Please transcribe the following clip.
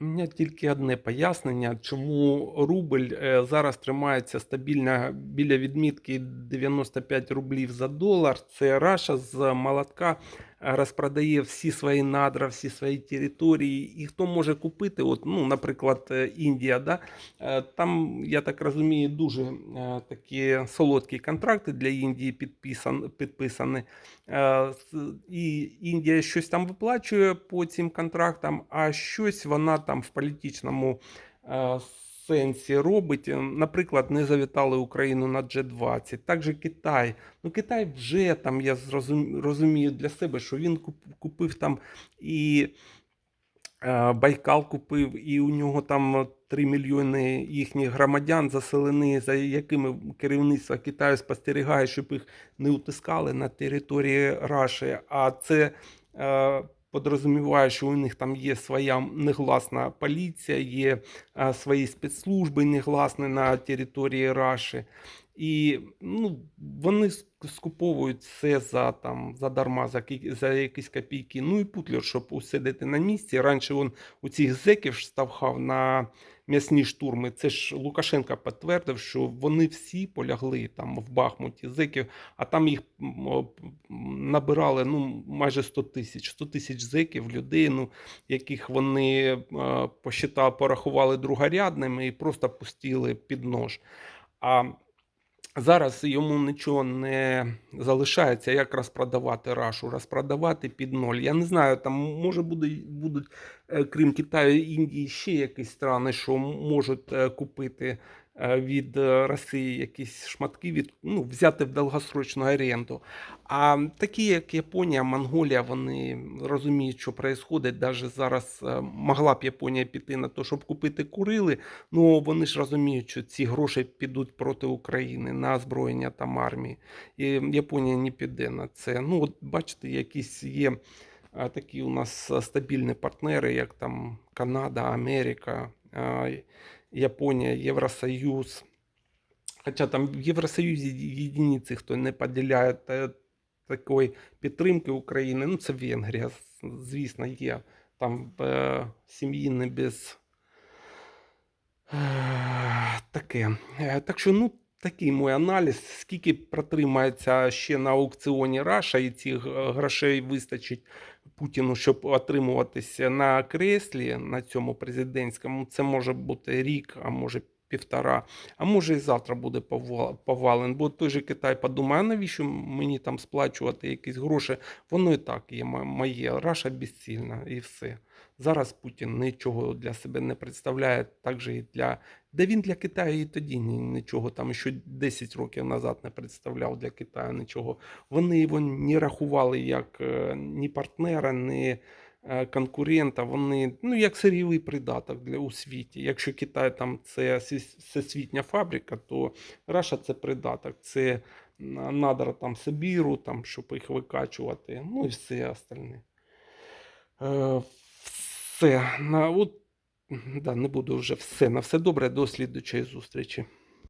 У мене тільки одне пояснення, чому рубль е, зараз тримається стабільно біля відмітки 95 рублів за долар. Це Раша з молотка розпродає всі свої надра, всі свої території. І хто може купити, от, ну, наприклад, е, Індія, да? е, там, я так розумію, дуже е, такі солодкі контракти для Індії підписан, підписані. І Індія щось там виплачує по цим контрактам, а щось вона там в політичному сенсі робить. Е, Наприклад, не завітали Україну на G20. Також Китай. Ну, Китай вже там, я розумію для себе, що він купив там і. Е, Байкал купив, і у нього там 3 мільйони їхніх громадян заселені, за якими керівництво Китаю спостерігає, щоб їх не утискали на території Раші. А це е, подрозуміває, що у них там є своя негласна поліція, є свої спецслужби негласні на території Раші. І ну, вони скуповують все за там за, ки- за якісь копійки. Ну і Путлер, щоб усидіти на місці. Раніше він у цих зеків ставхав на м'ясні штурми. Це ж Лукашенко підтвердив, що вони всі полягли там в Бахмуті зеків, а там їх набирали ну, майже 100 тисяч. 100 тисяч зеків, людей, ну, яких вони посчитали, порахували другорядними і просто пустили під нож. А Зараз йому нічого не залишається, як розпродавати рашу, розпродавати під ноль. Я не знаю, там може буде, будуть, е, крім Китаю, Індії, ще якісь страни, що можуть е, купити від е, Росії якісь шматки, від, ну, взяти в довгосрочну оренду. А такі, як Японія, Монголія, вони розуміють, що відбувається. Навіть зараз е, могла б Японія піти на те, щоб купити Курили, Ну, вони ж розуміють, що ці гроші підуть проти України на озброєння там армії. І Японія не піде на це. Ну, от бачите, якісь є такі у нас стабільні партнери, як там Канада, Америка, Японія, Євросоюз. Хоча там в Євросоюзі єдиниці, хто не поділяє такої підтримки України, ну це Венгрія, звісно, є. Там е, сім'ї не без Е, Таке. Е, Так що, ну, такий мій аналіз. Скільки протримається ще на аукціоні Раша, і цих е, грошей вистачить Путіну, щоб отримуватися на креслі на цьому президентському. Це може бути рік, а може півтора, а може і завтра буде повален. Бо той же Китай подумає, а навіщо мені там сплачувати якісь гроші? Воно і так є моє. Раша безцільна і все. Зараз Путін нічого для себе не представляє, так же і для. Де він для Китаю і тоді нічого там ще 10 років назад не представляв для Китаю нічого. Вони його не рахували як е, ні партнера, ні конкурента. Вони ну як сирійовий придаток для у світі. Якщо Китай там це всесвітня фабрика, то Раша це придаток. Це надра там Сибіру, там, щоб їх викачувати. Ну і все остальне. Е, Все. На, от, да, не буду вже все. На все добре. До слідучої зустрічі.